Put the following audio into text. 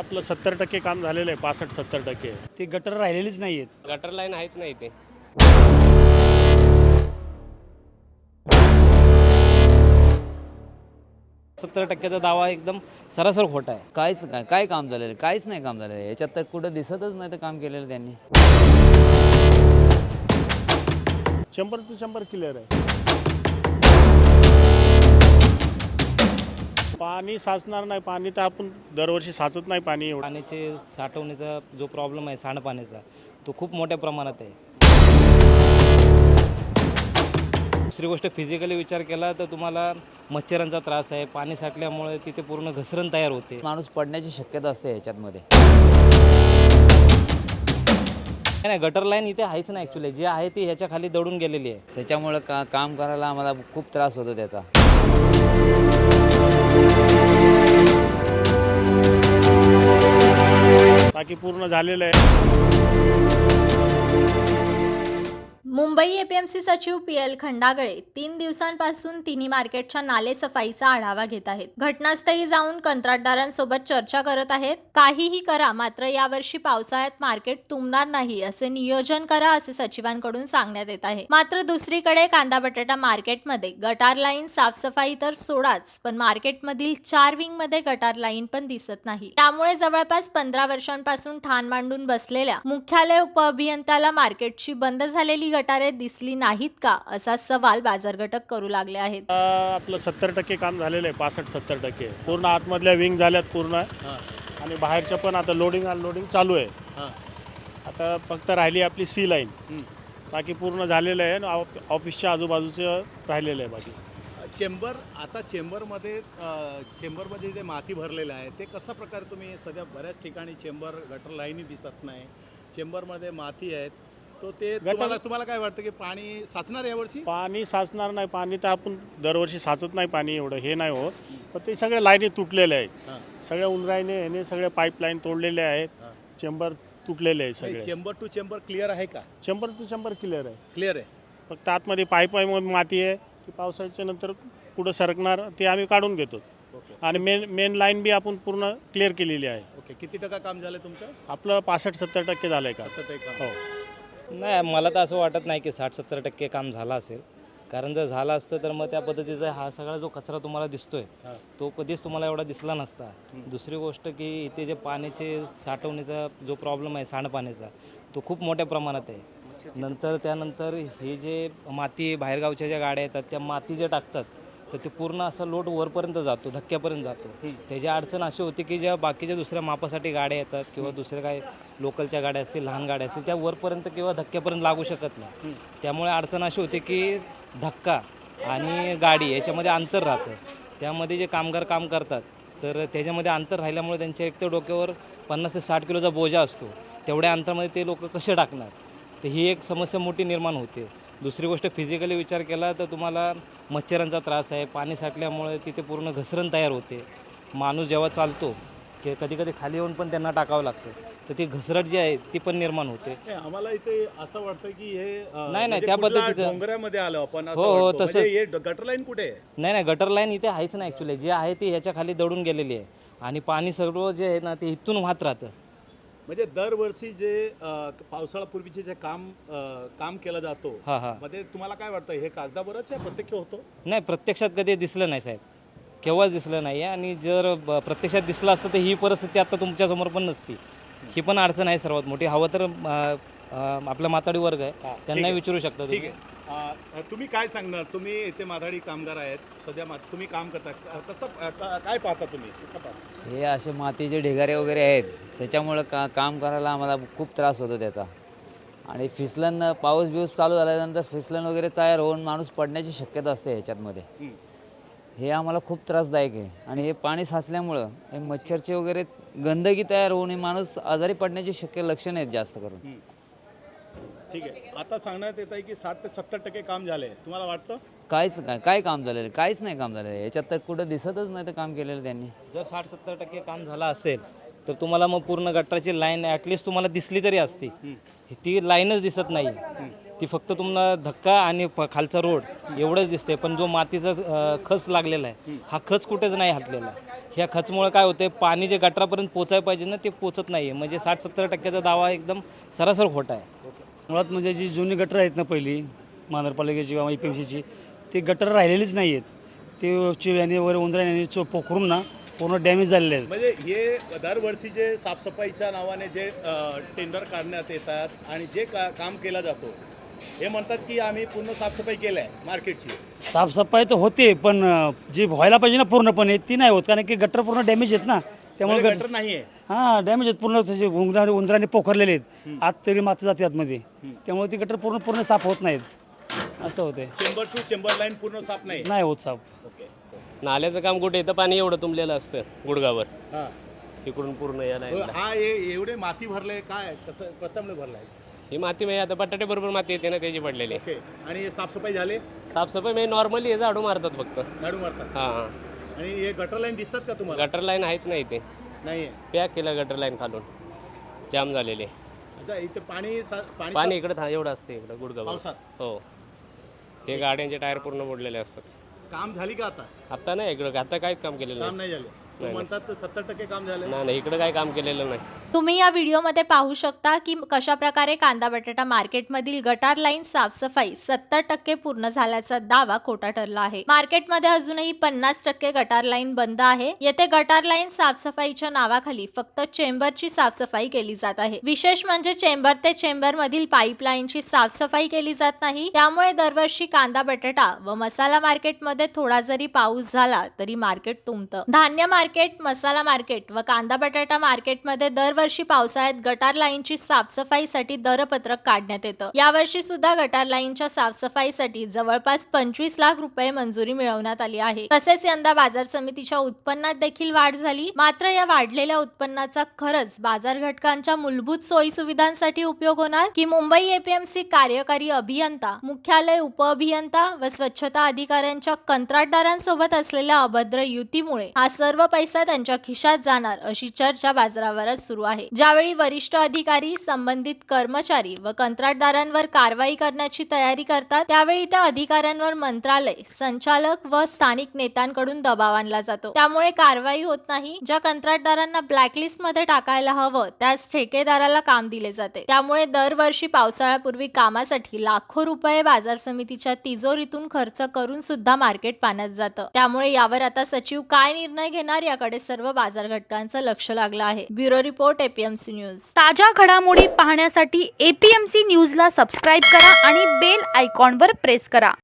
आपलं सत्तर टक्के काम झालेलं आहे पासष्ट सत्तर टक्के. ते गटर राहिलेलीच नाही आहेत गटर लाईन आहेच नाही ते. सत्तर टक्क्याचा दावा एकदम सरासर खोटा आहे. काहीच काय काय काम झालेलं आहे? काहीच नाही काम झालेलं आहे. याच्यात तर कुठं दिसतच नाही तर काम केलेलं त्यांनी. शंभर टू शंभर क्लिअर आहे. पाणी साचणार नाही पाणी तर आपण दरवर्षी साचत नाही पाणी एवढं. पाण्याचे साठवण्याचा जो प्रॉब्लेम आहे सांडपाण्याचा तो खूप मोठ्या प्रमाणात आहे. दुसरी गोष्ट फिजिकली विचार केला तर तुम्हाला मच्छरांचा त्रास आहे पाणी साठल्यामुळे तिथे पूर्ण घसरण तयार होते. माणूस पडण्याची शक्यता असते याच्यातमध्ये नाही, नाही गटर लाईन इथे आहेच नाही ॲक्च्युली जे आहे ती ह्याच्या खाली दडून गेलेली आहे. त्याच्यामुळं का काम करायला आम्हाला खूप त्रास होतो त्याचा. पूर्ण झालेलं आहे. मुंबई एपीएमसी सचिव पी एल खंडागळे तीन दिवसांपासून तिन्ही मार्केटच्या नालेसफाईचा आढावा घेत आहेत. घटनास्थळी जाऊन कंत्राटदारांसोबत चर्चा करत आहेत. काहीही करा मात्र यावर्षी पावसाळ्यात मार्केट तुंबणार नाही असे नियोजन करा असे सचिवांकडून सांगण्यात येत आहे. मात्र दुसरीकडे कांदा बटाटा मार्केटमध्ये गटार लाईन साफसफाई तर सोडाच पण मार्केटमधील चार विंगमध्ये गटार लाईन पण दिसत नाही. त्यामुळे जवळपास पंधरा वर्षांपासून ठाण मांडून बसलेल्या मुख्यालय उपअभियंत्याला मार्केटची बंद झालेली गटारे दिसली नाहीत का? असा सवाल बाजार घटक करू लागले आहेत. आपलं सत्तर टक्के काम झालेलं आहे पासष्ट सत्तर टक्के. पूर्ण आतमधल्या विंग झाल्यात पूर्ण. आणि बाहेरच्या पण आता लोडिंग अनलोडिंग चालू आहे. आता फक्त राहिली आपली सी लाईन बाकी पूर्ण झालेलं आहे आणि ऑफ- ऑफिसच्या आजूबाजूचं राहिलेलं आहे बाकी. चेंबर आता चेंबरमध्ये चेंबरमध्ये जे माती भरलेलं आहे ते कशा प्रकारे तुम्ही सध्या बऱ्याच ठिकाणी चेंबर गटर लाईनी दिसत नाही. चेंबरमध्ये माती आहेत. तो ते तुम्हाला तुम्हाला काय वाटतं की पाणी साचणार यावर्षी? पाणी साचणार नाही पाणी तर आपण दरवर्षी साचत नाही पाणी एवढं हे नाही होत. पण ते सगळ्या लाईनी तुटलेल्या आहेत. सगळ्या उंदराईने ह्याने सगळ्या पाईपलाईन तोडलेल्या आहेत. चेंबर तुटलेले आहे सगळे. चेंबर टू चेंबर क्लिअर आहे का? शंभर टू शंभर क्लिअर आहे. क्लिअर आहे. फक्त आतमध्ये पाईपमध्ये माती आहे. ती पावसाच्या नंतर पुढं सरकणार ते आम्ही काढून घेतो. आणि मेन मेन लाईन बी आपण पूर्ण क्लिअर केलेली आहे. ओके किती टक्का काम झालं तुमचं? आपलं पासष्ट सत्तर टक्के झालं आहे का हो. नाही मला तर असं वाटत नाही की साठ सत्तर टक्के काम झालं असेल. कारण जर झालं असतं तर मग त्या पद्धतीचा हा सगळा जो कचरा तुम्हाला दिसतोय तो कधीच तुम्हाला एवढा दिसला नसता. दुसरी गोष्ट की इथे जे पाण्याचे साठवण्याचा जो प्रॉब्लेम आहे सांडपाण्याचा तो खूप मोठ्या प्रमाणात आहे. नंतर त्यानंतर हे जे माती बाहेरगावच्या ज्या गाड्या येतात त्या माती जे टाकतात तर ते पूर्ण असा लोट वरपर्यंत जातो धक्क्यापर्यंत जातो. त्याची अडचण अशी होती की ज्या बाकीच्या दुसऱ्या मापासाठी गाड्या येतात किंवा दुसऱ्या काय लोकलच्या गाड्या असतील लहान गाड्या असतील त्या वरपर्यंत किंवा धक्क्यापर्यंत लागू शकत नाही. त्यामुळे अडचण अशी होते की धक्का आणि गाडी याच्यामध्ये अंतर राहतं. त्यामध्ये जे कामगार काम करतात तर त्याच्यामध्ये अंतर राहिल्यामुळे त्यांच्या एक तर डोक्यावर पन्नास ते साठ किलोचा बोजा असतो. तेवढ्या अंतरामध्ये ते लोक कसे टाकणार? तर ही एक समस्या मोठी निर्माण होते. दुसरी गोष्ट फिजिकली विचार केला तर तुम्हाला मच्छरांचा त्रास आहे पाणी साठल्यामुळे तिथे पूर्ण घसरण तयार होते. माणूस जेव्हा चालतो की कधी कधी खाली येऊन पण त्यांना टाकावं लागतं. तर ती घसरट जी आहे ती पण निर्माण होते. आम्हाला इथे असं वाटतं की हे नाही, नाही, म्हणजे त्या कुठल्या पद्धतीचं- डोंगरामध्ये आलो आपण हो, हो. म्हणजे तसंच. हे गटर लाईन कुठे आहे? नाही नाही गटर लाईन इथे आहेच ना ॲक्च्युली जे आहे ती ह्याच्या खाली दडून गेलेली आहे. आणि पाणी सर्व जे आहे ना ते इथून वाहत राहतं. म्हणजे दरवर्षी जे अ, पावसाळ्यापूर्वीचे जे काम अ, काम केलं जातो हां हां. मध्ये तुम्हाला काय वाटतं? हे कागदावरच आहे प्रत्यक्ष होतो? नाही प्रत्यक्षात कधी दिसलं नाही साहेब. केव्हाच दिसलं नाही आहे. आणि जर ब- प्रत्यक्षात दिसलं असतं तर ही परिस्थिती आता तुमच्यासमोर पण नसती. ही पण अडचण आहे सर्वात मोठी. हवं तर अ, आपला माताडी वर्ग आहे. त्यांना. विचारू शकता ठीक तुम्ही आहे. अ, तुम्ही काय सांगणार? तुम्ही इथे माधाडी कामगार आहेत. सध्या मा- तुम्ही काम करता. अ, कसं अ, क- काय पाहता तुम्ही? कसं पाहता? हे असे मातीचे ढिगारे वगैरे आहेत. त्याच्यामुळं का काम करायला आम्हाला खूप त्रास होतो त्याचा. आणि फिसलन पाऊस बिऊस चालू झाल्यानंतर फिसलन वगैरे तयार होऊन माणूस पडण्याची शक्यता असते ह्याच्यातमध्ये हं. हे आम्हाला खूप त्रासदायक आहे. आणि हे पाणी साचल्यामुळं हे मच्छरचे वगैरे गंदगी तयार होऊन हे माणूस आजारी पडण्याची शक्य लक्षणं आहेत जास्त करून. ठीक आहे. आता सांगण्यात येत आहे की साठ ते सत्तर टक्के काम झाले. तुम्हाला वाटतं? काहीच काय काय काम झालेलं आहे? काहीच नाही काम झालेलं आहे. याच्यात तर कुठं दिसतच नाही तर काम केलेलं त्यांनी. जर साठ सत्तर टक्के काम झालं असेल तर तुम्हाला मग पूर्ण गटाराची लाईन ॲटलिस्ट तुम्हाला दिसली तरी असती. ती लाईनच दिसत नाही. ती फक्त तुम्हाला धक्का आणि प- खालचा रोड एवढंच दिसते पण जो मातीचा अ, खच लागलेला आहे हा खच कुठेच नाही हातलेला ह्या खचमुळे काय होते पाणी जे गटारापर्यंत पोचायला पाहिजे ना ते पोचत नाही आहे म्हणजे साठ सत्तर टक्क्याचा दावा एकदम सरासर खोटा आहे. मुळात म्हणजे जी जुनी गटर आहेत ना पहिली महानगरपालिकेची किंवा ई पी एम सीची ती गटर राहिलेलीच नाही आहेत ते चिव्याने वगैरे उंदराने चो पोखरून ना पूर्ण डॅमेज झालेले आहेत. म्हणजे हे दरवर्षी जे साफसफाईच्या नावाने जे अ, टेंडर काढण्यात येतात आणि जे का काम केला जातो हे म्हणतात की आम्ही पूर्ण साफसफाई केलं आहे मार्केटची साफसफाई तर होते पण अं, जी व्हायला पाहिजे ना पूर्णपणे ती नाही होत कारण की गटर पूर्ण डॅमेज आहेत ना. त्यामुळे गटर नाही आहे हां डॅमेज आहेत. पूर्ण तसे उंदराने उंदराने पोखरलेले आहेत. आत तरी माती जाते आतमध्ये. त्यामुळे ती गटर पूर्ण पूर्ण साफ होत नाहीत. असं होते चेंबर टू चेंबर लाईन पूर्ण साफ नाही. नाही होत साफ. ओके नाल्याचं काम कुठे? इथं पाणी एवढं तुंबलेलं असतं गुडगावर हां. इकडून पूर्ण यायला हो, हा ए- एवढे माती भरले काय कसं कशामुळे भरलाय? ही माती म्हणजे आता बटाटे बरोबर माती येते ना त्याची पडलेली. ओके आणि हे साफसफाई झाले? साफसफाई म्हणजे नॉर्मली झाडू मारतात फक्त. झाडू मारतात. हां हां. आणि हे गटर लाईन दिसतात का तुम्हाला? गटर लाईन आहेच नाही इथे. नाही पॅक केलं गटर लाईन खालून. जाम झालेले. अच्छा इथे पाणी सा- पाणी पाणी इकडं था एवढं असते इकडं पावसात. हो. हे गाड्यांचे टायर पूर्ण मोडलेले असतात. काम झाली का आता? आता नाही इकडं आता काहीच काम केलेलं काम नाही झाले. तुम्ही म्हणतात सत्तर टक्के काम झालं नाही नाही इकडं काही काम केलेलं नाही. तुम्ही या व्हिडिओमध्ये पाहू शकता की कशा प्रकारे कांदा बटाटा मार्केटमधील गटार लाईन साफसफाई सत्तर टक्के पूर्ण झाल्याचा दावा खोटा ठरला आहे. मार्केटमध्ये अजूनही पन्नास टक्के गटार लाईन बंद आहे. येथे गटार लाईन साफसफाईच्या नावाखाली फक्त चेंबरची साफसफाई केली जात आहे. विशेष म्हणजे चेंबर ते चेंबर मधील पाईपलाईनची साफसफाई केली जात नाही. त्यामुळे दरवर्षी कांदा बटाटा व मसाला मार्केटमध्ये थोडा जरी पाऊस झाला तरी मार्केट तुंबतं. धान्य मार्केट मसाला मार्केट व कांदा बटाटा मार्केटमध्ये दरवर्षी पावसाळ्यात गटार लाईनची साफसफाईसाठी दरपत्रक काढण्यात येतं. यावर्षी सुद्धा गटार लाईनच्या साफसफाईसाठी जवळपास पंचवीस लाख रुपये मंजुरी मिळवण्यात आली आहे. तसेच यंदा बाजार समितीच्या उत्पन्नात देखील वाढ झाली. मात्र या वाढलेल्या उत्पन्नाचा खरंच बाजार घटकांच्या मूलभूत सोयी सुविधांसाठी उपयोग होणार की मुंबई एपीएमसी कार्यकारी अभियंता मुख्यालय उपअभियंता व स्वच्छता अधिकाऱ्यांच्या कंत्राटदारांसोबत असलेल्या अभद्र युतीमुळे हा सर्व पैसा त्यांच्या खिशात जाणार अशी चर्चा बाजारावरच सुरू आहे. ज्यावेळी वरिष्ठ अधिकारी संबंधित कर्मचारी व कंत्राटदारांवर कारवाई करण्याची तयारी करतात त्यावेळी त्या अधिकाऱ्यांवर मंत्रालय संचालक व स्थानिक नेत्यांकडून दबाव आणला जातो. त्यामुळे कारवाई होत नाही. ज्या कंत्राटदारांना ब्लॅकलिस्टमध्ये टाकायला हवं त्याच ठेकेदाराला काम दिले जाते. त्यामुळे दरवर्षी पावसाळ्यापूर्वी कामासाठी लाखो रुपये बाजार समितीच्या तिजोरीतून खर्च करून सुद्धा मार्केट पाण्यात जातं. त्यामुळे यावर आता सचिव काय निर्णय घेणार याकडे सर्व बाजार घटकांचं लक्ष लागलं आहे. Bureau report APMC news. ताज्या घडामोडी पाहण्यासाठी एपीएमसी न्यूजला सबस्क्राईब करा आणि बेल आयकॉनवर प्रेस करा.